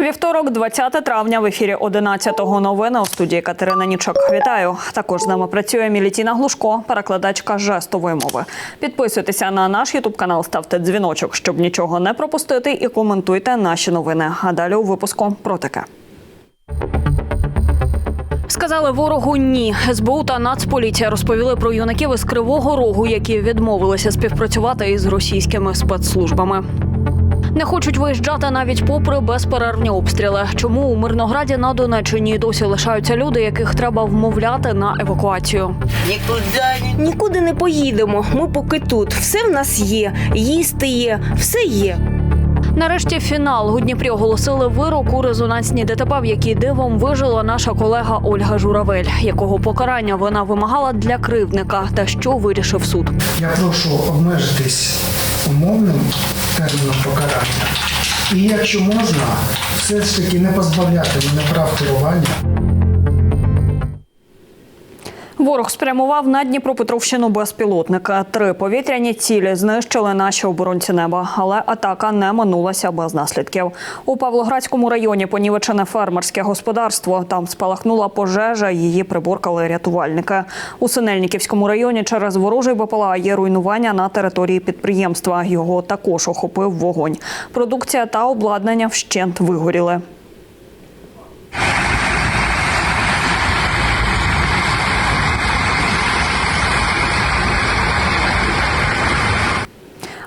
Вівторок, 20 травня, в ефірі 11-го новини у студії Катерина Нічок. Вітаю. Також з нами працює Мілітіна Глушко, перекладачка жестової мови. Підписуйтеся на наш ютуб канал, ставте дзвіночок, щоб нічого не пропустити, і коментуйте наші новини. А далі у випуску про таке. Сказали ворогу ні. СБУ та Нацполіція розповіли про юнаків із Кривого Рогу, які відмовилися співпрацювати із російськими спецслужбами. Не хочуть виїжджати навіть попри безперервні обстріли. Чому у Мирнограді на Донеччині досі лишаються люди, яких треба вмовляти на евакуацію? Нікуди Нікуди не поїдемо. Ми поки тут. Все в нас є. Їсти є, все є. Нарешті фінал у Дніпрі оголосили вирок у резонансній ДТП, в якій дивом вижила наша колега Ольга Журавель, якого покарання вона вимагала для кривдника, та що вирішив суд. Я прошу обмежитись умовним терміном покарання. І якщо можна, все ж таки не позбавляти мене прав керування. Ворог спрямував на Дніпропетровщину безпілотника. Три повітряні цілі знищили наші оборонці неба, але атака не минулася без наслідків. У Павлоградському районі понівечене фермерське господарство. Там спалахнула пожежа. Її приборкали рятувальники. У Синельниківському районі через ворожий БПЛА є руйнування на території підприємства. Його також охопив вогонь. Продукція та обладнання вщент вигоріли.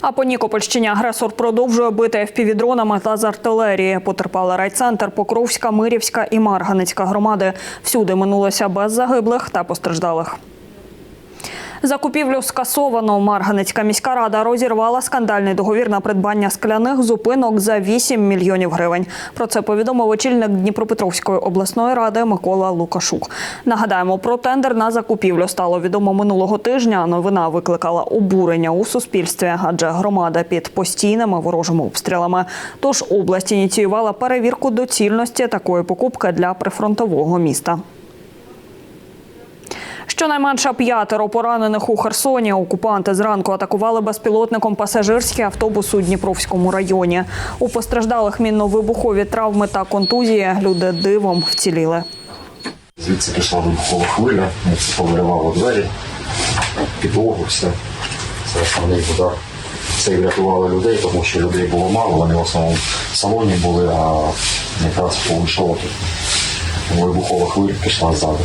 А по Нікопольщині агресор продовжує бити FPV-дронами та з артилерії. Потерпали райцентр, Покровська, Мирівська і Марганицька громади. Всюди минулося без загиблих та постраждалих. Закупівлю скасовано. Марганицька міська рада розірвала скандальний договір на придбання скляних зупинок за 8 мільйонів гривень. Про це повідомив очільник Дніпропетровської обласної ради Микола Лукашук. Нагадаємо, про тендер на закупівлю стало відомо минулого тижня. Новина викликала обурення у суспільстві, адже громада під постійними ворожими обстрілами. Тож область ініціювала перевірку доцільності такої покупки для прифронтового міста. Щонайменше п'ятеро поранених у Херсоні. Окупанти зранку атакували безпілотником пасажирський автобус у Дніпровському районі. У постраждалих мінно-вибухові травми та контузії люди дивом вціліли. Звідси пішла вибухова хвиля, ми повиривало двері, підлогу, все. Це основний удар. Це врятувало людей, тому що людей було мало, вони в основному в салоні були, а якраз повийшов тут. Вибухова хвиля пішла ззаду.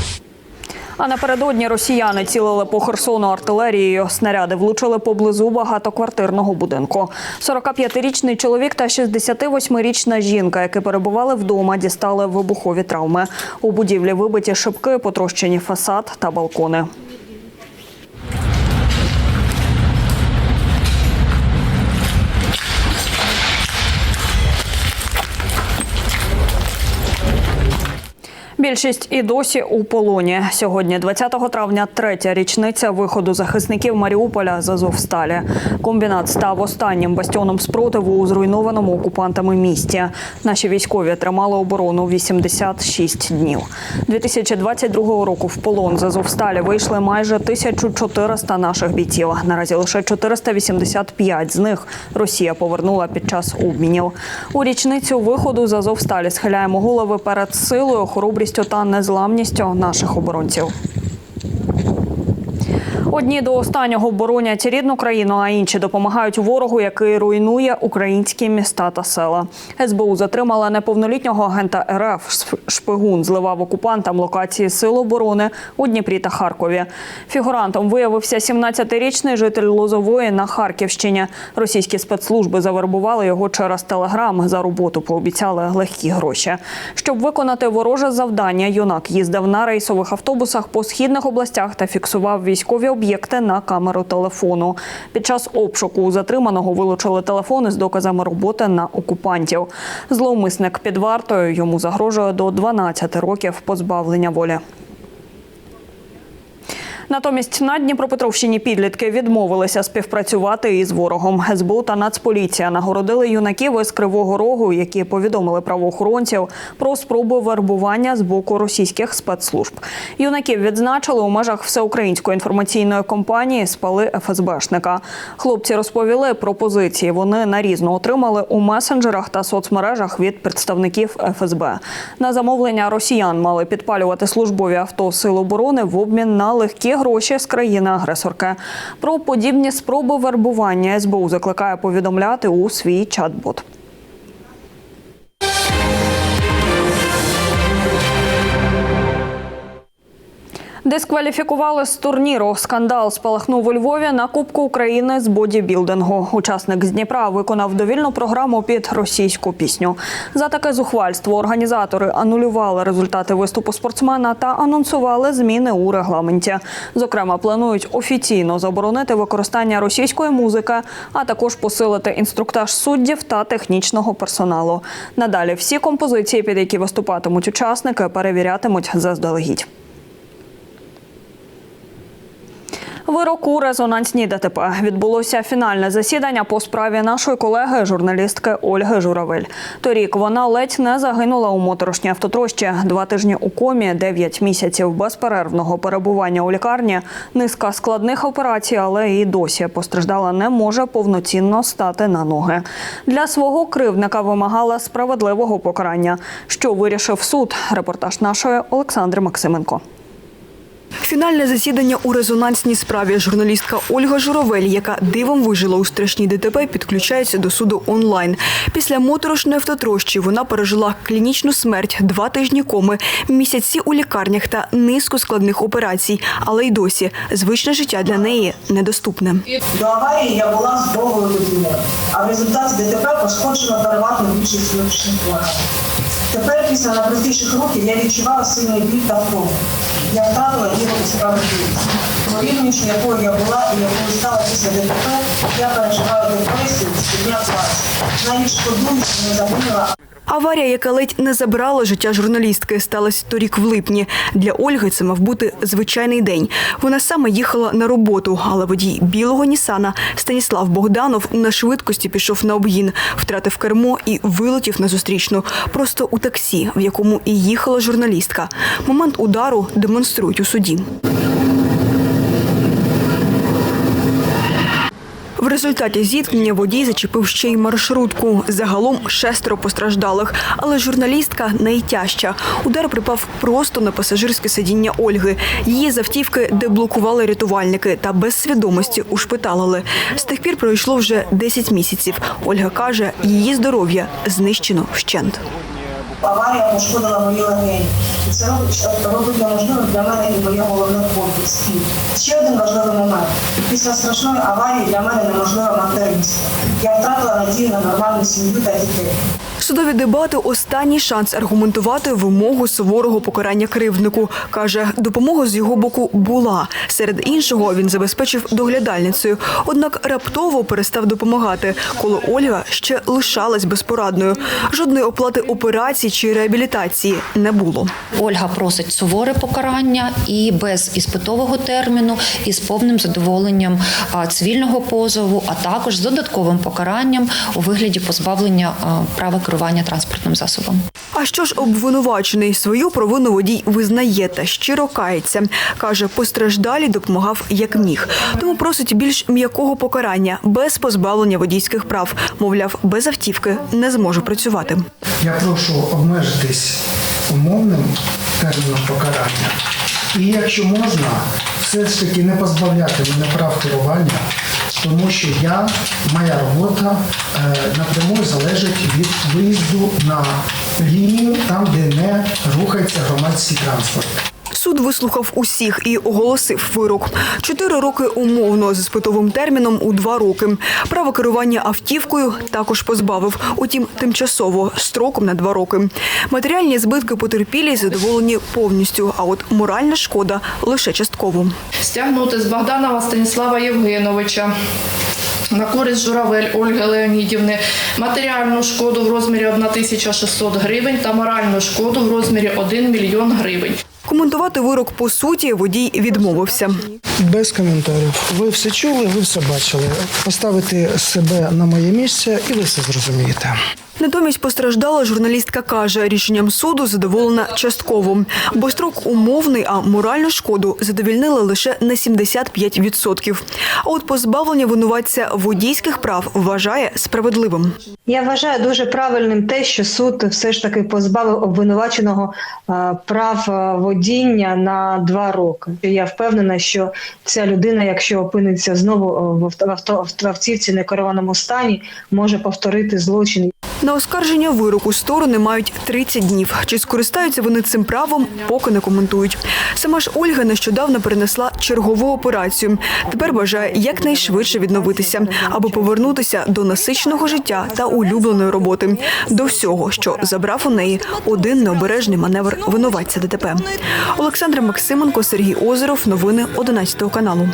А напередодні росіяни цілили по Херсону артилерією. Снаряди влучили поблизу багатоквартирного будинку. 45-річний чоловік та 68-річна жінка, які перебували вдома, дістали вибухові травми. У будівлі вибиті шибки, потрощені фасад та балкони. Більшість і досі у полоні. Сьогодні, 20 травня, третя річниця виходу захисників Маріуполя з Азовсталі. Комбінат став останнім бастіоном спротиву у зруйнованому окупантами місті. Наші військові тримали оборону 86 днів. 2022 року в полон з Азовсталі вийшли майже 1400 наших бійців. Наразі лише 485 з них Росія повернула під час обмінів. У річницю виходу з Азовсталі схиляємо голови перед силою, хоробрістю та незламністю наших оборонців. Одні до останнього боронять рідну країну, а інші допомагають ворогу, який руйнує українські міста та села. СБУ затримала неповнолітнього агента РФ. Шпигун зливав окупантам локації сил оборони у Дніпрі та Харкові. Фігурантом виявився 17-річний житель Лозової на Харківщині. Російські спецслужби завербували його через телеграм. За роботу пообіцяли легкі гроші. Щоб виконати вороже завдання, юнак їздив на рейсових автобусах по східних областях та фіксував військові об'єкти на камеру телефону. Під час обшуку у затриманого вилучили телефони з доказами роботи на окупантів. Зловмисник під вартою йому загрожує до 12 років позбавлення волі. Натомість на Дніпропетровщині підлітки відмовилися співпрацювати із ворогом. СБУ та Нацполіція нагородили юнаків із Кривого Рогу, які повідомили правоохоронців про спробу вербування з боку російських спецслужб. Юнаків відзначили у межах всеукраїнської інформаційної кампанії Спали ФСБшника. Хлопці розповіли про позиції. Вони нарізно отримали у месенджерах та соцмережах від представників ФСБ. На замовлення росіян мали підпалювати службові авто Сил оборони в обмін на легкі гроші з країни-агресорки. Про подібні спроби вербування СБУ закликає повідомляти у свій чат-бот. Дискваліфікували з турніру. Скандал спалахнув у Львові на Кубку України з бодібілдингу. Учасник з Дніпра виконав довільну програму під російську пісню. За таке зухвальство організатори анулювали результати виступу спортсмена та анонсували зміни у регламенті. Зокрема, планують офіційно заборонити використання російської музики, а також посилити інструктаж суддів та технічного персоналу. Надалі всі композиції, під які виступатимуть учасники, перевірятимуть заздалегідь. Вирок у резонансній ДТП відбулося фінальне засідання по справі нашої колеги, журналістки Ольги Журавель. Торік вона ледь не загинула у моторошній автотрощі. Два тижні у комі, дев'ять місяців безперервного перебування у лікарні, низка складних операцій, але і досі постраждала не може повноцінно стати на ноги. Для свого кривдника вимагала справедливого покарання. Що вирішив суд? Репортаж нашої Олександри Максименко. Фінальне засідання у резонансній справі. Журналістка Ольга Журавель, яка дивом вижила у страшній ДТП, підключається до суду онлайн. Після моторошної автотрощі вона пережила клінічну смерть, два тижні коми, місяці у лікарнях та низку складних операцій. Але й досі звичне життя для неї недоступне. До аварії я була здоровою людиною, а в результаті ДТП пошкоджено переважно більшість внутрішніх органів. Тепер після найпростіших років я відчувала сильний біль та кров. Я втратила віру у справедливість. Порівнюючи, якою я була і якою стала після ДТП, я переживаю депресію, щодня плачу. Навіть шкодую, що не загинула, Аварія, яка ледь не забрала життя журналістки, сталася торік в липні. Для Ольги це мав бути звичайний день. Вона саме їхала на роботу, але водій білого Нісана Станіслав Богданов на швидкості пішов на обгін, втратив кермо і вилетів на зустрічну. Просто у таксі, в якому і їхала журналістка. Момент удару демонструють у суді. В результаті зіткнення водій зачепив ще й маршрутку. Загалом шестеро постраждалих, але журналістка найтяжча. Удар припав просто на пасажирське сидіння Ольги. Її з автівки деблокували рятувальники та без свідомості ушпиталили. З тих пір пройшло вже 10 місяців. Ольга каже, її здоров'я знищено вщент. Аварія пошкодила мої легені. І це робить, робить неможливим для мене і моє головне хобі. Ще один важливий момент. Після страшної аварії для мене неможлива материнство. Я втратила надію на нормальну сім'ю та дітей. Судові дебати останній шанс аргументувати вимогу суворого покарання кривднику. Каже, допомога з його боку була. Серед іншого він забезпечив доглядальницею. Однак раптово перестав допомагати, коли Ольга ще лишалась безпорадною. Жодної оплати операцій чи реабілітації не було. Ольга просить суворе покарання і без іспитового терміну, і з повним задоволенням цивільного позову, а також з додатковим покаранням у вигляді позбавлення права керування транспортним засобом. А що ж обвинувачений свою провину водій визнає та щиро кається. Каже, постраждалі допомагав як міг. Тому просить більш м'якого покарання без позбавлення водійських прав. Мовляв, без автівки не зможе працювати. Я прошу обмежитись умовним терміном покарання. І якщо можна, все ж таки не позбавляти мене прав керування, тому що я, моя робота е, напряму залежить від виїзду на лінію, там, де не рухається громадський транспорт. Суд вислухав усіх і оголосив вирок. Чотири роки умовно з іспитовим терміном у два роки. Право керування автівкою також позбавив, утім тимчасово строком на два роки. Матеріальні збитки потерпілі задоволені повністю, а от моральна шкода лише частково. стягнути з Богданова Станіслава Євгеновича. На користь Журавель Ольги Леонідівни матеріальну шкоду в розмірі 1600 гривень та моральну шкоду в розмірі 1 мільйон гривень. Коментувати вирок по суті водій відмовився. Без коментарів. Ви все чули, ви все бачили. Поставити себе на моє місце, і ви все зрозумієте. Натомість постраждала журналістка каже, рішенням суду задоволена частково, бо строк умовний, а моральну шкоду задовільнили лише на 75%. А от позбавлення винуватця водійських прав вважає справедливим. Я вважаю дуже правильним те, що суд все ж таки позбавив обвинуваченого е, прав е, водіння на два роки. Я впевнена, що ця людина, якщо опиниться знову е, в автівці в некерованому стані, може повторити злочин. На оскарження вироку сторони мають 30 днів. Чи скористаються вони цим правом, поки не коментують. Сама ж Ольга нещодавно перенесла чергову операцію. Тепер бажає якнайшвидше відновитися, аби повернутися до насиченого життя та улюбленої роботи. До всього, що забрав у неї один необережний маневр винуватця ДТП. Олександра Максименко, Сергій Озеров. Новини 11 каналу.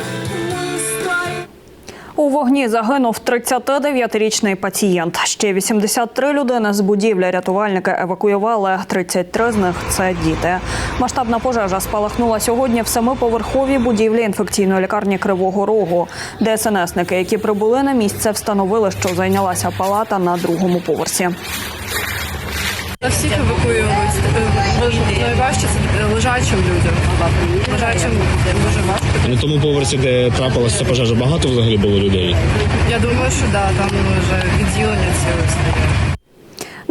У вогні загинув 39-річний пацієнт. Ще 83 людини з будівлі рятувальники евакуювали. 33 з них це діти. Масштабна пожежа спалахнула сьогодні в семиповерховій будівлі інфекційної лікарні Кривого Рогу. ДСНСники, які прибули на місце, встановили, що зайнялася палата на другому поверсі. Всіх евакуювали. Найважче це лежачим людям. Лежачим дуже важко. На тому поверсі, де трапилася ця пожежа, багато взагалі було людей. Я думаю, що да, там вже відділення ціле стоять.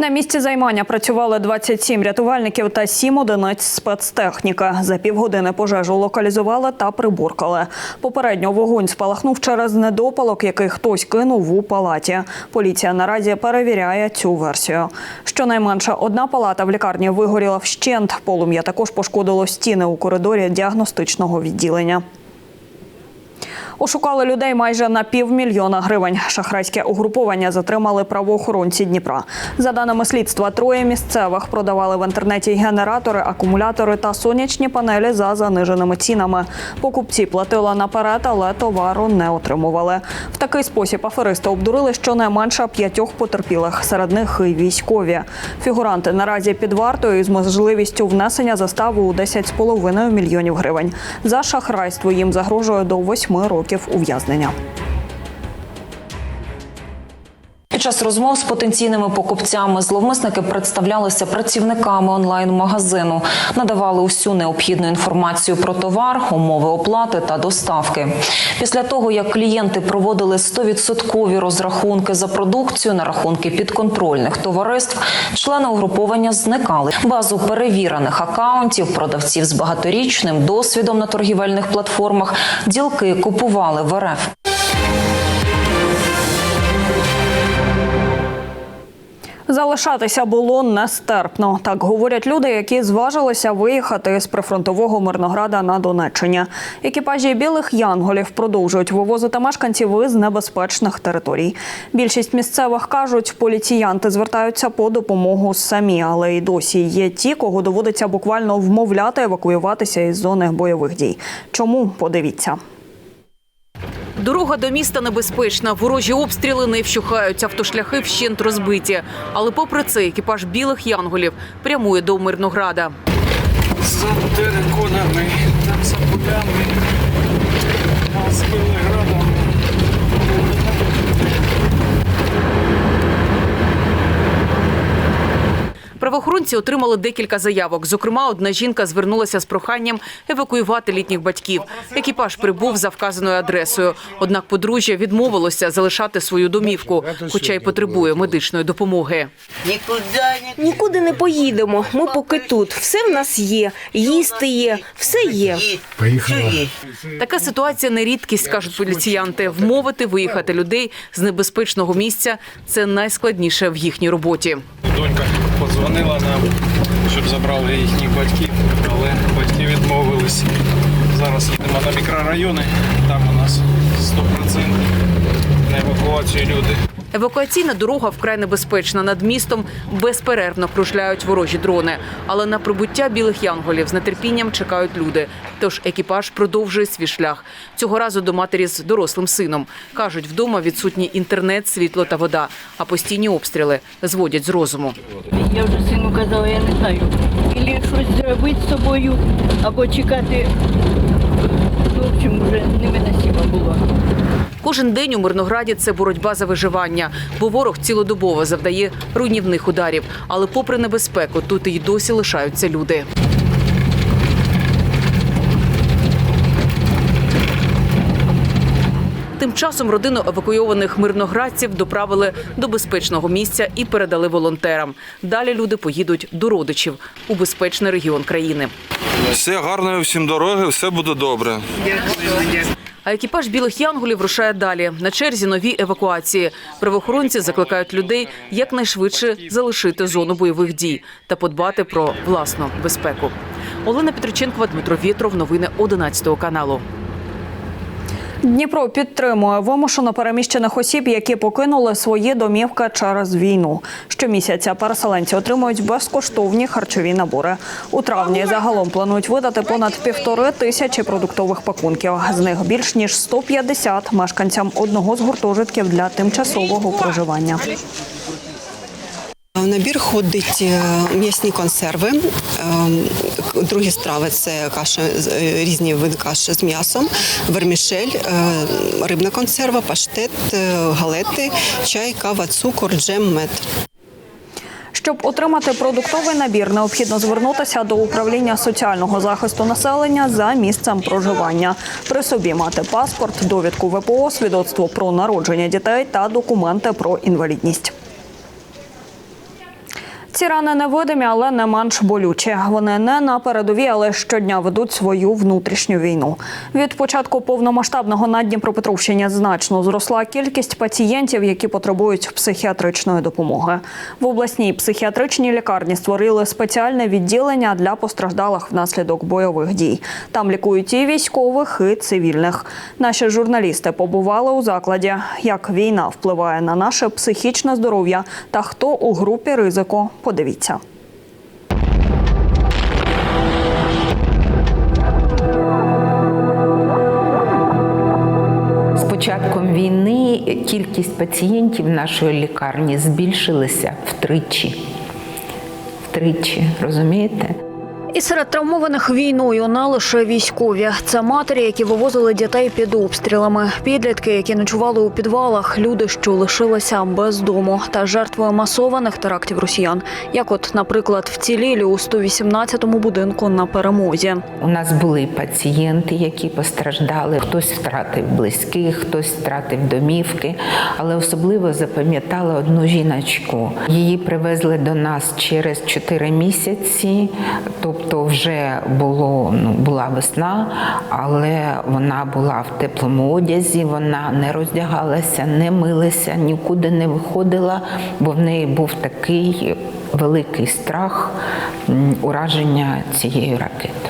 На місці займання працювали 27 рятувальників та 7 одиниць спецтехніки. За півгодини пожежу локалізували та приборкали. Попередньо вогонь спалахнув через недопалок, який хтось кинув у палаті. Поліція наразі перевіряє цю версію. Щонайменше одна палата в лікарні вигоріла вщент. Полум'я також пошкодило стіни у коридорі діагностичного відділення. Ошукали людей майже на півмільйона гривень. Шахрайське угруповання затримали правоохоронці Дніпра. За даними слідства, троє місцевих продавали в інтернеті генератори, акумулятори та сонячні панелі за заниженими цінами. Покупці платили наперед, але товару не отримували. В такий спосіб аферисти обдурили щонайменше п'ятьох потерпілих. Серед них і військові. Фігуранти наразі під вартою із можливістю внесення застави у 10,5 мільйонів гривень. За шахрайство їм загрожує до 8 років ув'язнення. Під час розмов з потенційними покупцями зловмисники представлялися працівниками онлайн-магазину, надавали усю необхідну інформацію про товар, умови оплати та доставки. Після того, як клієнти проводили 100% розрахунки за продукцію на рахунки підконтрольних товариств, члени угруповання зникали. Базу перевірених акаунтів, продавців з багаторічним досвідом на торгівельних платформах, ділки купували в РФ. Залишатися було нестерпно. Так говорять люди, які зважилися виїхати з прифронтового Мирнограда на Донеччині. Екіпажі білих янголів продовжують вивозити мешканців із небезпечних територій. Більшість місцевих кажуть, поліціянти звертаються по допомогу самі, але й досі є ті, кого доводиться буквально вмовляти евакуюватися із зони бойових дій. Чому подивіться? Дорога до міста небезпечна. Ворожі обстріли не вщухають, автошляхи вщент розбиті. Але попри це, екіпаж білих янголів прямує до Мирнограда. За териконами, там за полями, Белеградом. Правоохоронці отримали декілька заявок. Зокрема, одна жінка звернулася з проханням евакуювати літніх батьків. Екіпаж прибув за вказаною адресою. Однак подружжя відмовилося залишати свою домівку, хоча й потребує медичної допомоги. Нікуди не поїдемо. Ми поки тут. Все в нас є. Їсти є, все є. Така ситуація не рідкість, кажуть поліціянти. Вмовити виїхати людей з небезпечного місця це найскладніше в їхній роботі. Донька подзвонила нам, щоб забрали їхніх батьків, але батьки відмовились. Зараз їдемо на мікрорайони, там у нас 100% на евакуацію люди. Евакуаційна дорога вкрай небезпечна. Над містом безперервно кружляють ворожі дрони. Але на прибуття білих янголів з нетерпінням чекають люди. Тож екіпаж продовжує свій шлях. Цього разу до матері з дорослим сином. Кажуть, вдома відсутні інтернет, світло та вода, а постійні обстріли зводять з розуму. Я вже сину казала, я не знаю. Ілі щось зробити з собою, або чекати. В общем, вже невиносимо було. Кожен день у Мирнограді це боротьба за виживання, бо ворог цілодобово завдає руйнівних ударів. Але попри небезпеку, тут і досі лишаються люди. Тим часом родину евакуйованих мирноградців доправили до безпечного місця і передали волонтерам. Далі люди поїдуть до родичів у безпечний регіон країни. Все гарної всім дороги, все буде добре. А екіпаж білих янголів рушає далі. На черзі нові евакуації. Правоохоронці закликають людей якнайшвидше залишити зону бойових дій та подбати про власну безпеку. Олена Петриченкова, Дмитро Вєтров. Новини 11 каналу. Дніпро підтримує вимушено переміщених осіб, які покинули свої домівки через війну. Щомісяця переселенці отримують безкоштовні харчові набори. У травні загалом планують видати понад півтори тисячі продуктових пакунків. З них більш ніж 150 мешканцям одного з гуртожитків для тимчасового проживання. В набір ходить е, м'ясні консерви, е, другі страви це каша е, різні види каші з м'ясом, вермішель, е, рибна консерва, паштет, е, галети, чай, кава, цукор, джем, мед. Щоб отримати продуктовий набір, необхідно звернутися до управління соціального захисту населення за місцем проживання. При собі мати паспорт, довідку ВПО, свідоцтво про народження дітей та документи про інвалідність. Ці рани невидимі, але не менш болючі. Вони не на передовій, але щодня ведуть свою внутрішню війну. Від початку повномасштабного на Дніпропетровщині значно зросла кількість пацієнтів, які потребують психіатричної допомоги. В обласній психіатричній лікарні створили спеціальне відділення для постраждалих внаслідок бойових дій. Там лікують і військових, і цивільних. Наші журналісти побували у закладі, як війна впливає на наше психічне здоров'я та хто у групі ризику. Подивіться. Початком війни кількість пацієнтів нашої лікарні збільшилася втричі. Втричі, розумієте? І серед травмованих війною не лише військові. Це матері, які вивозили дітей під обстрілами, підлітки, які ночували у підвалах, люди, що лишилися без дому, та жертвою масованих терактів росіян, як, от, наприклад, вцілілі у 118-му будинку на перемозі. У нас були пацієнти, які постраждали. Хтось втратив близьких, хтось втратив домівки, але особливо запам'ятала одну жіночку. Її привезли до нас через 4 місяці. Тобто вже було ну була весна, але вона була в теплому одязі. Вона не роздягалася, не милася, нікуди не виходила, бо в неї був такий великий страх ураження цією ракетою.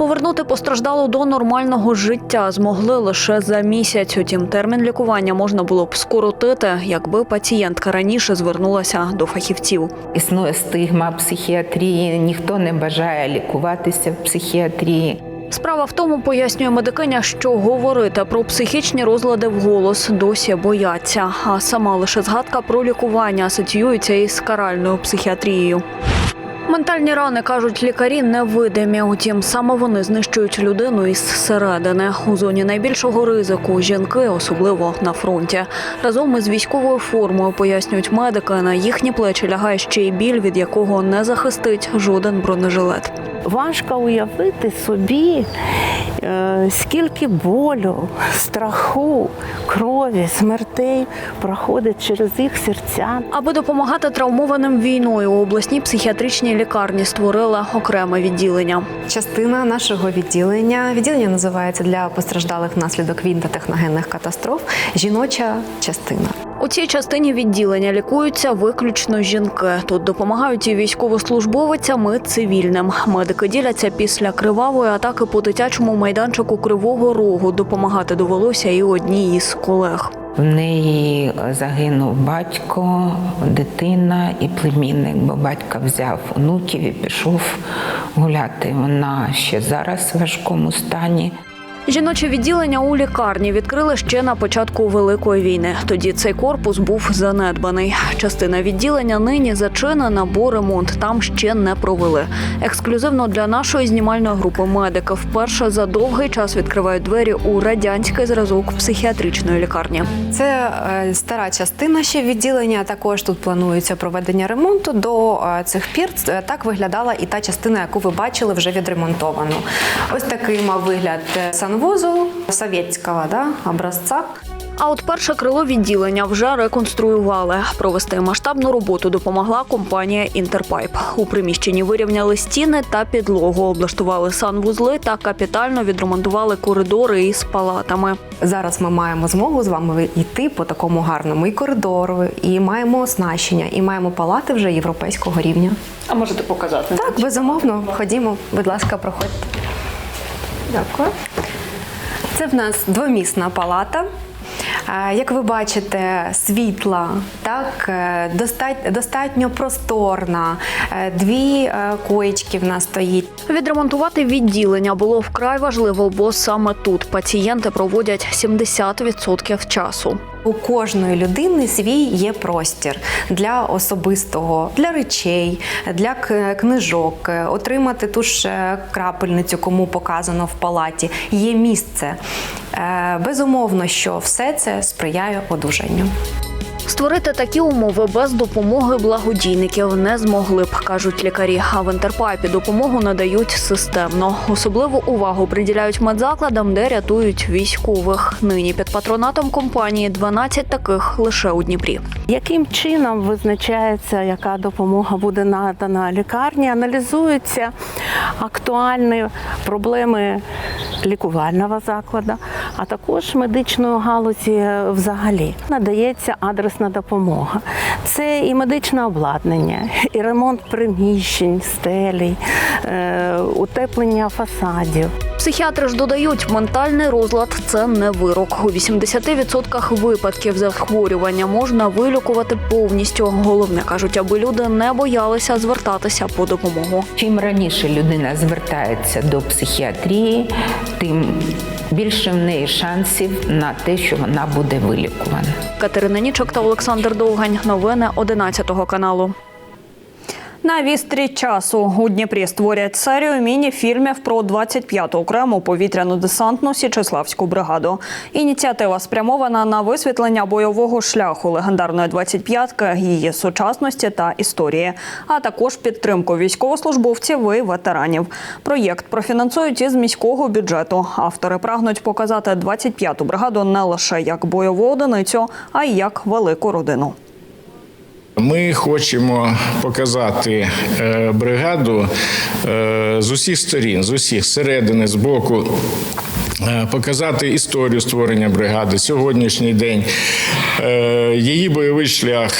Повернути постраждалу до нормального життя змогли лише за місяць. Утім, термін лікування можна було б скоротити, якби пацієнтка раніше звернулася до фахівців. Існує стигма психіатрії, ніхто не бажає лікуватися в психіатрії. Справа в тому, пояснює медикиня, що говорити про психічні розлади вголос досі бояться. А сама лише згадка про лікування асоціюється із каральною психіатрією. Ментальні рани кажуть лікарі невидимі. Утім, саме вони знищують людину із середини. У зоні найбільшого ризику жінки, особливо на фронті. Разом із військовою формою пояснюють медики. На їхні плечі лягає ще й біль, від якого не захистить жоден бронежилет. Важко уявити собі, скільки болю, страху, крові, смертей проходить через їх серця. Аби допомагати травмованим війною, у обласній психіатричній лікарні створила окреме відділення. Частина нашого відділення відділення називається для постраждалих внаслідок війн та техногенних катастроф. Жіноча частина. У цій частині відділення лікуються виключно жінки. Тут допомагають і військовослужбовицям, і цивільним. Медики діляться після кривавої атаки по дитячому майданчику Кривого Рогу. Допомагати довелося і одній із колег. В неї загинув батько, дитина і племінник, бо батько взяв онуків і пішов гуляти. Вона ще зараз в важкому стані. Жіноче відділення у лікарні відкрили ще на початку Великої війни. Тоді цей корпус був занедбаний. Частина відділення нині зачинена, бо ремонт там ще не провели. Ексклюзивно для нашої знімальної групи медики вперше за довгий час відкривають двері у радянський зразок психіатричної лікарні. Це е, стара частина ще відділення. Також тут планується проведення ремонту. До е, цих пір е, так виглядала і та частина, яку ви бачили, вже відремонтовану. Ось такий мав вигляд е, санвузол совєтського да, образця. А от перше крило відділення вже реконструювали. Провести масштабну роботу допомогла компанія Інтерпайп. У приміщенні вирівняли стіни та підлогу, облаштували санвузли та капітально відремонтували коридори із палатами. Зараз ми маємо змогу з вами йти по такому гарному і коридору, і маємо оснащення, і маємо палати вже європейського рівня. А можете показати? Так, безумовно. Ходімо, будь ласка, проходьте. Дякую. Це в нас двомісна палата. Е, Як ви бачите, світла, так, достатньо достатньо просторна, Е, дві е, коєчки в нас стоїть. Відремонтувати відділення було вкрай важливо, бо саме тут пацієнти проводять 70% часу. У кожної людини свій є простір для особистого, для речей, для книжок, отримати ту ж е, крапельницю, кому показано в палаті. Є місце. Е, Безумовно, що все це сприяє одужанню. Створити такі умови без допомоги благодійників не змогли б, кажуть лікарі. А в інтерпайпі допомогу надають системно. Особливу увагу приділяють медзакладам, де рятують військових. Нині під патронатом компанії 12 таких лише у Дніпрі. Яким чином визначається, яка допомога буде надана лікарні? Аналізуються актуальні проблеми лікувального закладу, а також медичної галузі взагалі. Надається адресна допомога. Це і медичне обладнання, і ремонт приміщень, стелі, е, утеплення фасадів. Психіатри ж додають, ментальний розлад це не вирок. У 80% випадків захворювання можна вилікувати повністю. Головне кажуть, аби люди не боялися звертатися по допомогу. Чим раніше людина звертається до психіатрії, тим більше в неї шансів на те, що вона буде вилікувана. Катерина Нічок та Олександр Довгань. Новини 11 каналу. На вістрі часу у Дніпрі створять серію міні-фільмів про 25-ту окрему повітряно-десантну Січеславську бригаду. Ініціатива спрямована на висвітлення бойового шляху легендарної 25-ки, її сучасності та історії, а також підтримку військовослужбовців і ветеранів. Проєкт профінансують із міського бюджету. Автори прагнуть показати 25-ту бригаду не лише як бойову одиницю, а й як велику родину. Ми хочемо показати е, бригаду е, з усіх сторін, з усіх середини, з боку. Е, Показати історію створення бригади, сьогоднішній день, е, її бойовий шлях,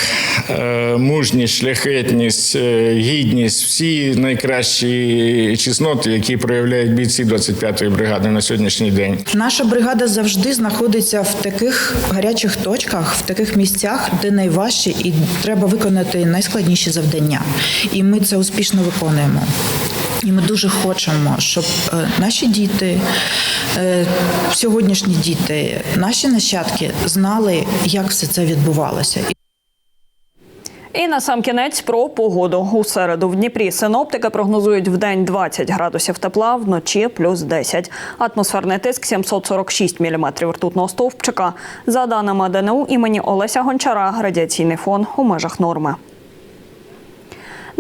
е, мужність, шляхетність, гідність, всі найкращі чесноти, які проявляють бійці 25-ї бригади на сьогоднішній день. Наша бригада завжди знаходиться в таких гарячих точках, в таких місцях, де найважче і треба виконати найскладніші завдання. І ми це успішно виконуємо. І ми дуже хочемо, щоб е, наші діти, е, сьогоднішні діти, наші нащадки знали, як все це відбувалося. І на сам кінець про погоду. У середу в Дніпрі синоптики прогнозують в день 20 градусів тепла, вночі плюс 10. Атмосферний тиск 746 міліметрів ртутного стовпчика. За даними ДНУ імені Олеся Гончара, радіаційний фон у межах норми.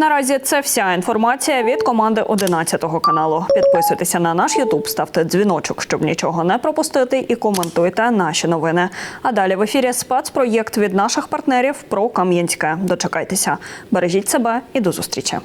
Наразі це вся інформація від команди 11 каналу. Підписуйтеся на наш Ютуб, ставте дзвіночок, щоб нічого не пропустити, і коментуйте наші новини. А далі в ефірі спецпроєкт від наших партнерів про Кам'янське. Дочекайтеся, бережіть себе і до зустрічі.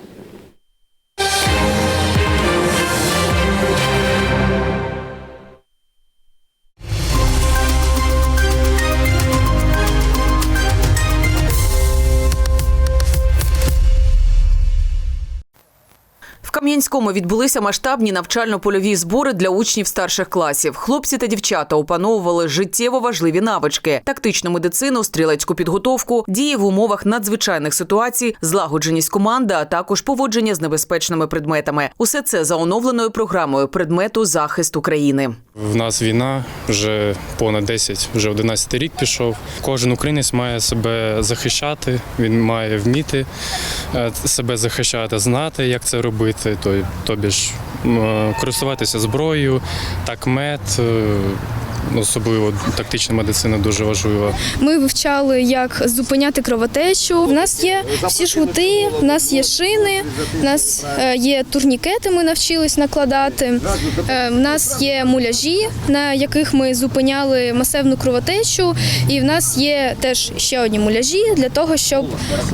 Кам'янському відбулися масштабні навчально-польові збори для учнів старших класів. Хлопці та дівчата опановували життєво важливі навички: тактичну медицину, стрілецьку підготовку, дії в умовах надзвичайних ситуацій, злагодженість команди, а також поводження з небезпечними предметами. Усе це за оновленою програмою предмету захист України. В нас війна вже понад 10, вже 11 рік пішов. Кожен українець має себе захищати, він має вміти е, себе захищати, знати, як це робити, то- тобі ж користуватися зброєю, такмет, е, особливо тактична медицина дуже важлива. Ми вивчали, як зупиняти кровотечу. У нас є всі жгути, у нас є шини, у нас е, є турнікети. Ми навчились накладати. Е, У нас є муляжі, на яких ми зупиняли масивну кровотечу. І в нас є теж ще одні муляжі для того, щоб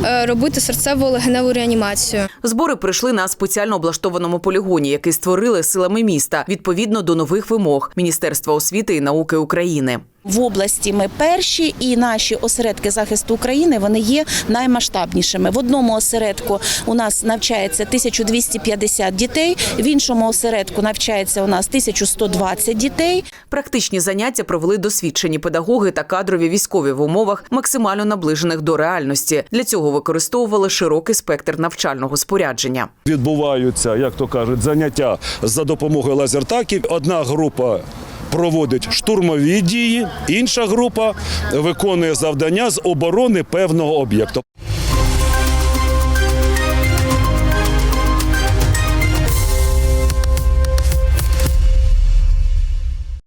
е, робити серцево-легеневу реанімацію. Збори прийшли на спеціально облаштованому полігоні, який створили силами міста відповідно до нових вимог Міністерства освіти і науки України. В області ми перші, і наші осередки захисту України вони є наймасштабнішими. В одному осередку у нас навчається 1250 дітей, в іншому осередку навчається у нас 1120 дітей. Практичні заняття провели досвідчені педагоги та кадрові військові в умовах максимально наближених до реальності. Для цього використовували широкий спектр навчального спорядження. Відбуваються, як то кажуть, заняття за допомогою лазертаків. Одна група проводить штурмові дії, інша група виконує завдання з оборони певного об'єкту.